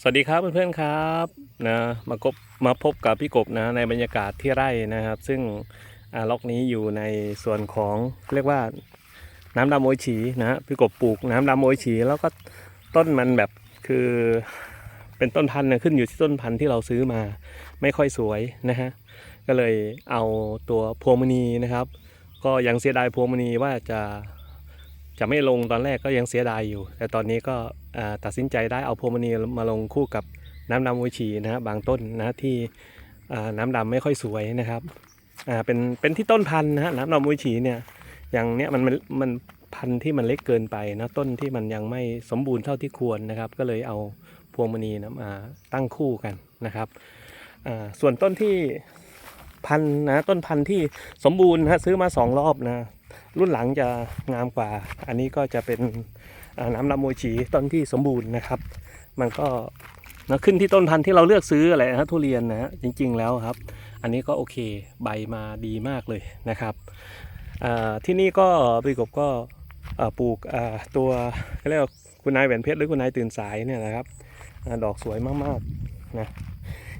สวัสดีครับเพื่อนๆครับนะมากบมาพบกับพี่กบนะในบรรยากาศที่ไร่นะครับ ซึ่งล็อกนี้อยู่ในส่วนของเรียกว่าน้ำดำโอยฉีนะพี่กบปลูกน้ำดำโอยฉีแล้วก็ต้นมันแบบคือเป็นต้นพันธุ์นะขึ้นอยู่ที่ต้นพันธุ์ที่เราซื้อมาไม่ค่อยสวยนะฮะก็เลยเอาตัวพวงมณีนะครับ ก็ยังเสียดายพวงมณีว่าจะ จะไม่ลงตอนแรกก็ยังเสียดายอยู่ แต่ตอนนี้ก็ตัดสินใจได้เอาพวงมณีมาลงคู่กับน้ำดำวิชีนะฮะบางต้นนะที่น้ำดำไม่ค่อยสวยนะครับเป็นเป็นที่ต้นพันธุ์นะฮะน้ำดำวิชีเนี่ยอย่างเนี้ยมันมันพันธุ์ที่มันเล็กเกินไปนะต้นที่มันยังไม่สมบูรณ์เท่าที่ควรนะครับ ก็เลยเอาพวงมณีนะมาตั้งคู่กันนะครับส่วนต้นที่พันธ์นะต้นพันธุ์ที่สมบูรณ์นะฮะซื้อมาสองรอบนะ รุ่นหลังจะงามกว่า อันนี้ก็จะเป็นน้ำลำโมชีต้นที่สมบูรณ์นะครับ มันก็นะขึ้นที่ต้นพันธุ์ที่เราเลือกซื้ออะไรนะทุเรียนนะฮะจริง ๆ แล้วครับ อันนี้ก็โอเคใบมาดีมากเลยนะครับที่นี่ก็พี่กบก็ปลูกตัวเขาเรียกว่าคุณนายแหวนเพชรหรือคุณนายตื่นสายเนี่ยนะครับอดอกสวยมากๆนะ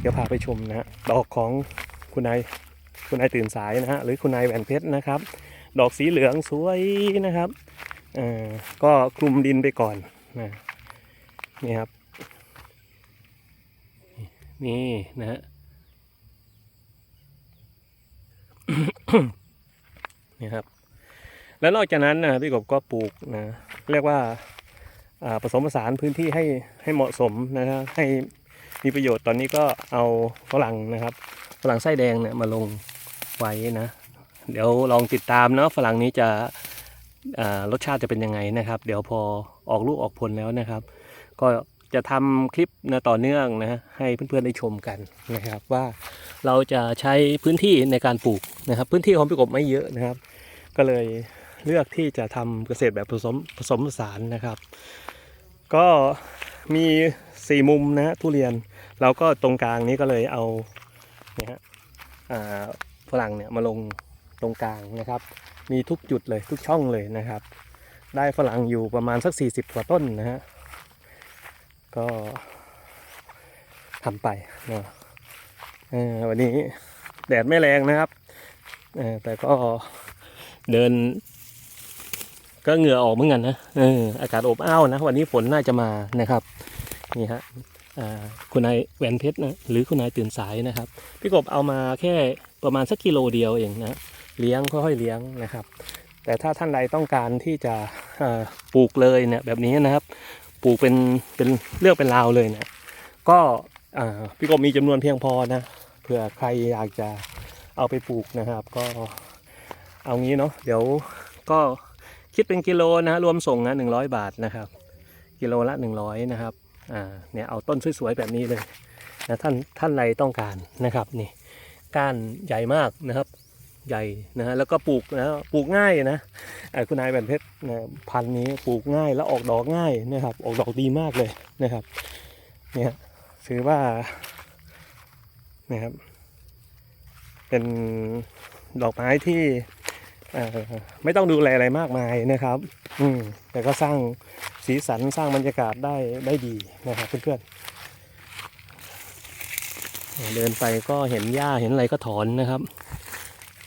เดี๋ยวพาไปชมนะฮะดอกของคุณนายคุณนายตื่นสายนะฮะหรือคุณนายแหวนเพชรนะครับ ดอกสีเหลืองสวยนะครับอ่อก็คลุมดินไปก่อนนะนี่ครับ นี่นะฮะนี่ครับ แล้วนอกจากนั้นนะพี่กบก็ปลูกนะเรียกว่าอ่าผสมผสานพื้นที่ให้ให้เหมาะสมนะครับให้มีประโยชน์ตอนนี้ก็เอาฝรั่งนะครับฝรั่งไส้แดงเนี่ยมาลงไว้นะ เดี๋ยวลองติดตามเนาะฝรั่งนี้จะรสชาติจะเป็นยังไงนะครับ เดี๋ยวพอออกลูกออกผลแล้วนะครับ ก็จะทำคลิปนะต่อเนื่องนะให้เพื่อนๆได้ชมกันนะครับ ว่าเราจะใช้พื้นที่ในการปลูกนะครับ พื้นที่ของพี่กบไม่เยอะนะครับ ก็เลยเลือกที่จะทำเกษตรแบบผสมผสมผสานนะครับ ก็มีสี่มุมนะทุเรียนเราก็ตรงกลางนี้ก็เลยเอาเนี่ยฮะฝรั่งเนี่ยมาลง ตรงกลางนะครับ มีทุกจุดเลยทุกช่องเลยนะครับ ได้ฝรั่งอยู่ประมาณสัก 40 กว่าต้นนะฮะก็ทำไปนะวันนี้แดดไม่แรงนะครับแต่ก็เดิน ก็เหงื่อออกเหมือนกันนะออากาศอบอ้าวนะ วันนี้ฝนน่าจะมานะครับนี่ฮะคุณนายแหวนเพชรนะหรือคุณนายตื่นสายนะครับ พี่กบเอามาแค่ประมาณสักกิโลเดียวเองนะ เลี้ยงค่อยๆเลี้ยงนะครับ แต่ถ้าท่านใดต้องการที่จะปลูกเลยเนี่ยแบบนี้นะครับ ปลูกเป็นเป็นเลือกเป็นราวเลยเนี่ยก็พี่กบมีจำนวนเพียงพอนะเผื่อใครอยากจะเอาไปปลูกนะครับ ก็เอางี้เนาะเดี๋ยวก็คิดเป็นกิโลนะรวมส่งนะหนึ่งร้อยบาทนะครับ กิโลละหนึ่งร้อยนะครับอ่าเนี่ยเอาต้นสวยๆแบบนี้เลยนะท่านท่านใดต้องการนะครับนี่ก้านใหญ่มากนะครับ ใหญ่นะฮะแล้วก็ปลูกนะปลูกง่ายนะเอ่อคุณนายแหวนเพชรนะพันธุ์นี้ปลูกง่ายแล้วออกดอกง่ายนะครับ ออกดอกดีมากเลยนะครับเนี่ยถือว่านะครับ เป็นดอกไม้ที่ไม่ต้องดูแลอะไรมากมายนะครับ อืมแต่ก็สร้างสีสันสร้างบรรยากาศได้ได้ดีนะครับเพื่อนๆเดินไปก็เห็นหญ้าเห็นอะไรก็ถอนนะครับ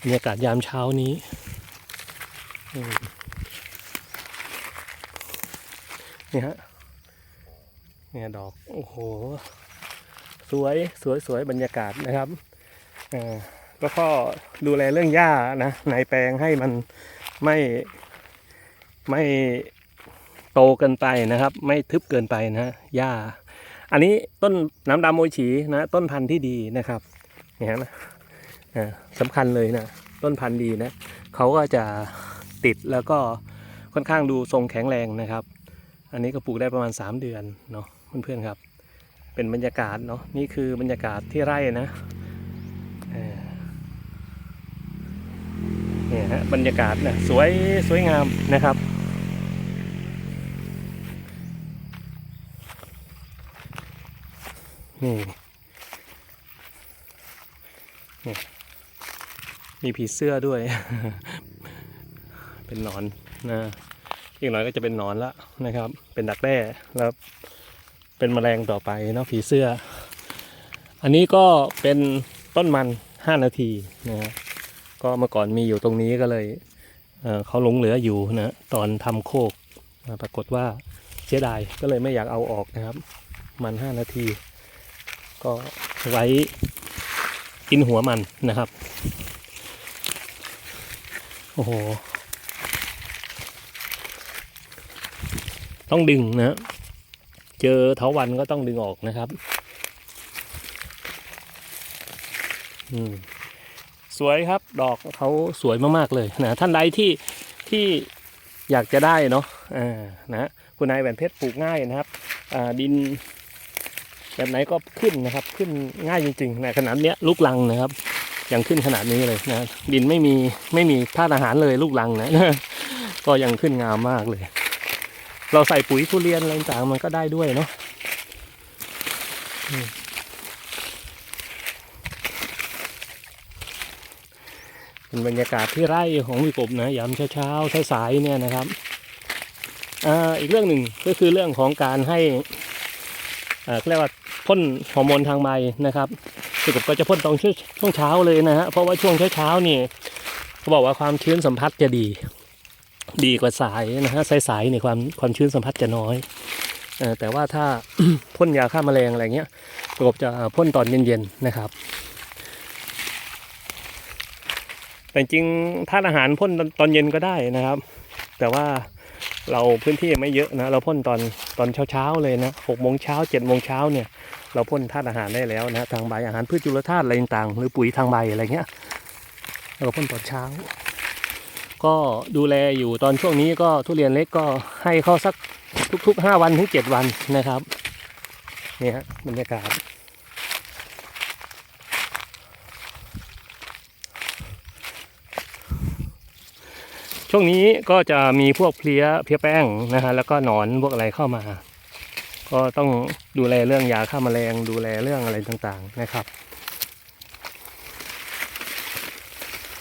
บรรยากาศยามเช้านี้ นี่ฮะเนี่ยดอก โอ้โห สวยสวยสวยบรรยากาศนะครับอ่าแล้วก็ดูแลเรื่องหญ้านะในแปลงให้มันไม่ไม่โตเกินไปนะครับ ไม่ทึบเกินไปนะหญ้า อันนี้ต้นน้ำดำโมยฉีนะ ต้นพันธุ์ที่ดีนะครับเนี่ยนะอ่าสำคัญเลยนะ ต้นพันธุ์ดีนะเขาก็จะติดแล้วก็ค่อนข้างดูทรงแข็งแรงนะครับ อันนี้ก็ปลูกได้ประมาณ 3 เดือนเนาะเพื่อนๆครับ เป็นบรรยากาศเนาะนี่คือบรรยากาศที่ไร่นะเออเนี่ยฮะบรรยากาศนะสวยสวยงามนะครับ นี่นี่ มีผีเสื้อด้วย เป็นนอนนะอีกหน่อยก็จะเป็นนอนละนะครับ เป็นดักแด้แล้วเป็นแมลงต่อไปเนาะผีเสื้อ อันนี้ก็เป็นต้นมัน5นาทีนะฮะก็เมื่อก่อนมีอยู่ตรงนี้ก็เลยเเขาหลงเหลืออยู่นะตอนทำโคกปรากฏว่าเสียดายก็เลยไม่อยากเอาออกนะครับ มัน5นาที ก็ไว้กินหัวมันนะครับ โอ้โห ต้องดึงนะ เจอเถาวันก็ต้องดึงออกนะครับ อืมสวยครับ ดอกเขาสวยมากๆเลยนะท่านใดที่ที่อยากจะได้เนาะอ่านะคุณนายแหวนเพชรปลูกง่ายนะครับอ่าดิน แบบไหนก็ขึ้นนะครับ ขึ้นง่ายจริงๆในะขนาดเนี้ยลูกลังนะครับ ยังขึ้นขนาดนี้เลยนะดินไม่มีไม่มีธาตุอาหารเลยลูกลังนะก็ยังขึ้นงามมากเลย เราใส่ปุ๋ยทุเรียนอะไรต่างมันก็ได้ด้วยเนาะเป็นบรรยากาศที่ไร่ของวิกบนะยามเช้าๆสายๆเนี่ยนะครับอ่าอีกเรื่องหนึ่งก็คือเรื่องของการให้อ่าเรียกว่าพ่นฮอร์โมนทางใบนะครับ วิกบก็จะพ่นตอนช่วงช่วงเช้าเลยนะฮะเพราะว่าช่วงเช้าๆนี่เขาบอกว่าความชื้นสัมผัสจะดี ดีกว่าสายนะฮะสายๆในยความความชื้นสัมผัสจะน้อยอแต่ว่าถ้าพ่นยาฆ่าแมลงอะไรเงี้ยระบจะพ่นตอนเย็นๆนะครับ แต่จริงๆธาตุอาหารพ่นตอนตอนเย็นก็ได้นะครับ แต่ว่าเราพื้นที่ไม่เยอะนะ เราพ่นตอนตอนเช้าๆเลยนะหกโมงเช้าเจ็ดโมงเช้าเนี่ย เราพ่นธาตุอาหารได้แล้วนะทางใบอาหารพืชจุลธาตุอะไรต่างๆหรือปุ๋ยทางใบอะไรเงี้ยเราพ่นตอนเช้า ก็ดูแลอยู่ตอนช่วงนี้ก็ทุเรียนเล็กก็ให้เข้าสักทุกๆ5วันถึง7วันนะครับนี่ฮะบรรยากาศช่วงนี้ก็จะมีพวกเพลี้ยเพลี้ยแป้งนะฮะแล้วก็หนอนพวกอะไรเข้ามา ก็ต้องดูแลเรื่องยาฆ่าแมลงดูแลเรื่องอะไรต่างๆนะครับ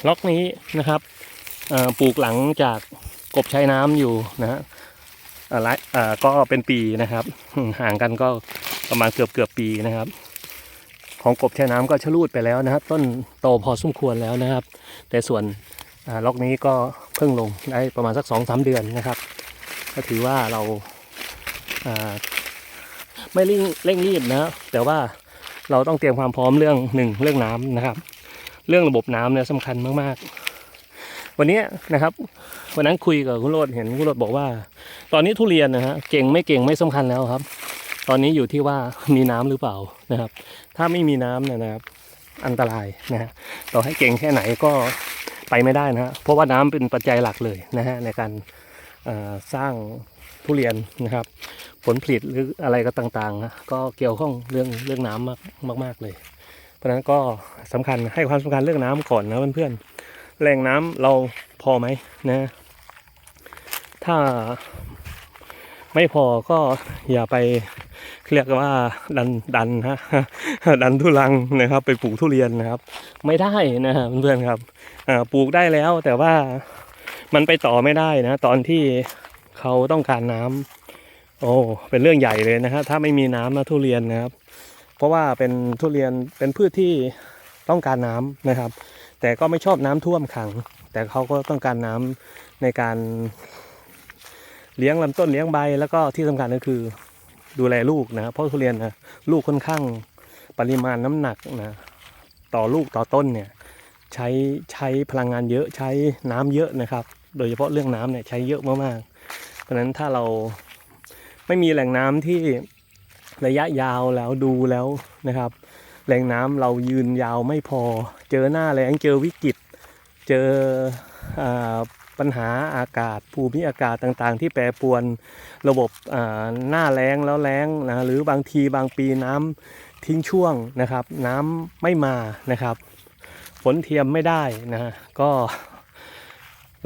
ล็อกนี้นะครับปลูกหลังจากกบใช้น้ำอยู่นะฮะอ่าหลายอ่าก็เป็นปีนะครับห่างกันก็ประมาณเกือบเกือบปีนะครับ ของกบใช้น้ำก็ชะลูดไปแล้วนะครับ ต้นโตพอสมควรแล้วนะครับ แต่ส่วนล็อกนี้ก็เพิ่งลงได้ประมาณสักสองสามเดือนนะครับ ก็ถือว่าเรา ไม่เร่งเร่งรีบนะแต่ว่าเราต้องเตรียมความพร้อมเรื่องหนึ่งเรื่องน้ำนะครับ เรื่องระบบน้ำเนี่ยสำคัญมากๆ วันนี้นะครับ วันนั้นคุยกับคุณโรดเห็นคุณโรดบอกว่า ตอนนี้ทุเรียนนะฮะเก่งไม่เก่งไม่สำคัญแล้วครับ ตอนนี้อยู่ที่ว่ามีน้ำหรือเปล่านะครับ ถ้าไม่มีน้ำเนี่ยนะครับ อันตรายนะฮะต่อให้เก่งแค่ไหนก็ไปไม่ได้นะฮะเพราะว่าน้ำเป็นปัจจัยหลักเลยนะฮะในการสร้าง ทุเรียนนะครับ ผลผลิตหรืออะไรก็ต่างๆ ก็เกี่ยวข้องเรื่องเรื่องน้ำมากมากๆเลย เพราะฉะนั้นก็สำคัญให้ความสำคัญเรื่องน้ำก่อนนะเพื่อนๆแหล่งน้ำเราพอไหมนะ ถ้าไม่พอก็อย่าไปเรียกว่าดันดันฮะดันทุลังนะครับ ไปปลูกทุเรียนนะครับ ไม่ได้นะเพื่อนๆครับปลูกได้แล้วแต่ว่ามันไปต่อไม่ได้นะ ตอนที่ เขาต้องการน้ำโอ้เป็นเรื่องใหญ่เลยนะฮะถ้าไม่มีน้ำนะทุเรียนนะครับ เพราะว่าเป็นทุเรียนเป็นพืชที่ต้องการน้ำนะครับ แต่ก็ไม่ชอบน้ำท่วมขัง แต่เขาก็ต้องการน้ำในการเลี้ยงลำต้นเลี้ยงใบแล้วก็ที่สำคัญก็คือดูแลลูกนะเพราะทุเรียนนะลูกค่อนข้างปริมาณน้ำหนักนะต่อลูกต่อต้นเนี่ยใช้ใช้พลังงานเยอะใช้น้ำเยอะนะครับ โดยเฉพาะเรื่องน้ำเนี่ยใช้เยอะมากๆ เพราะนั้นถ้าเราไม่มีแหล่งน้ำที่ระยะยาวแล้วดูแล้วนะครับ แหล่งน้ำเรายืนยาวไม่พอ เจอหน้าแล้งเจอวิกฤต เจออปัญหาอากาศภูมิอากาศต่างๆ ที่แปรปรวนระบบหน้าแล้งแล้วแล้งนะหรือบางทีบางปีน้ำทิ้งช่วงนะครับ น้ำไม่มานะครับ ฝนเทียมไม่ได้นะฮะก็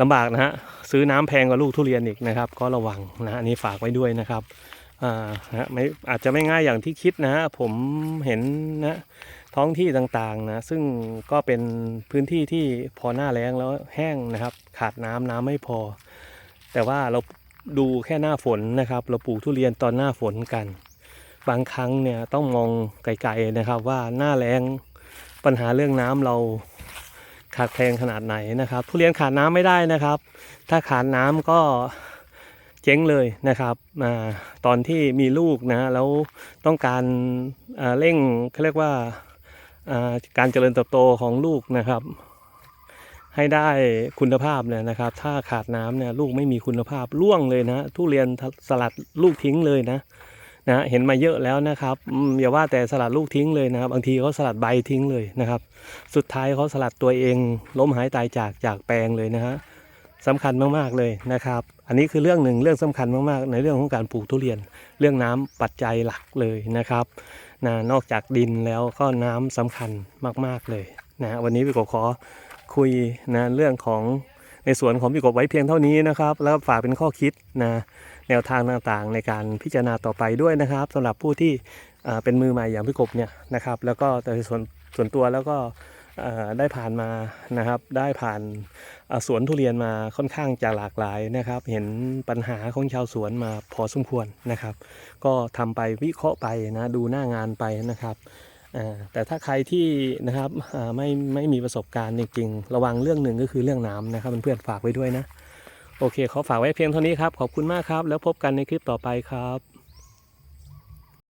ลำบากนะฮะซื้อน้ำแพงกว่าลูกทุเรียนอีกนะครับ ก็ระวังนะอันนี้ฝากไว้ด้วยนะครับอ่าฮะไม่อาจจะไม่ง่ายอย่างที่คิดนะฮะผมเห็นนะท้องที่ต่างๆนะซึ่งก็เป็นพื้นที่ที่พอหน้าแล้งแล้วแห้งนะครับ ขาดน้ำน้ำไม่พอ แต่ว่าเราดูแค่หน้าฝนนะครับ เราปลูกทุเรียนตอนหน้าฝนกัน บางครั้งเนี่ยต้องมองไกลๆนะครับว่าหน้าแรงปัญหาเรื่องน้ำเรา ขาดแคลนขนาดไหนนะครับ ทุเรียนขาดน้ำไม่ได้นะครับ ถ้าขาดน้ำก็เจ๊งเลยนะครับอตอนที่มีลูกนะแล้วต้องการาเร่งเขาเรียกว่าอ่าการเจริญเติบโตของลูกนะครับ ให้ได้คุณภาพเนี่ยนะครับ ถ้าขาดน้ำเนี่ยลูกไม่มีคุณภาพร่วงเลยนะ ทุเรียนสลัดลูกทิ้งเลยนะ นะเห็นมาเยอะแล้วนะครับอย่าว่าแต่สลัดลูกทิ้งเลยนะครับ บางทีเขาสลัดใบทิ้งเลยนะครับ สุดท้ายเขาสลัดตัวเองล้มหายตายจากจากแปลงเลยนะฮะสำคัญมากๆเลยนะครับ อันนี้คือเรื่องหนึ่งเรื่องสำคัญมากๆ ในเรื่องของการปลูกทุเรียน เรื่องน้ำปัจจัยหลักเลยนะครับนะนอกจากดินแล้วก็น้ำสำคัญมากๆเลยนะวันนี้พี่กบขอคุยนะเรื่องของ ในส่วนของพี่กบไว้เพียงเท่านี้นะครับ แล้วฝากเป็นข้อคิดนะแนวทางต่างๆ ในการพิจารณาต่อไปด้วยนะครับสำหรับผู้ที่เป็นมือใหม่อย่างพี่กบเนี่ยนะครับ แล้วก็แต่ส่วนส่วนตัวแล้วก็ได้ผ่านมานะครับ ได้ผ่านสวนทุเรียนมาค่อนข้างจะหลากหลายนะครับ เห็นปัญหาของชาวสวนมาพอสมควรนะครับ ก็ทำไปวิเคราะห์ไปนะดูหน้างานไปนะครับ แต่ถ้าใครที่นะครับไม่ไม่มีประสบการณ์จริงๆ ระวังเรื่องหนึ่งก็คือเรื่องน้ำนะครับเพื่อนๆฝากไว้ด้วยนะ โอเคขอฝากไว้เพียงเท่านี้ครับ ขอบคุณมากครับ แล้วพบกันในคลิปต่อไปครับ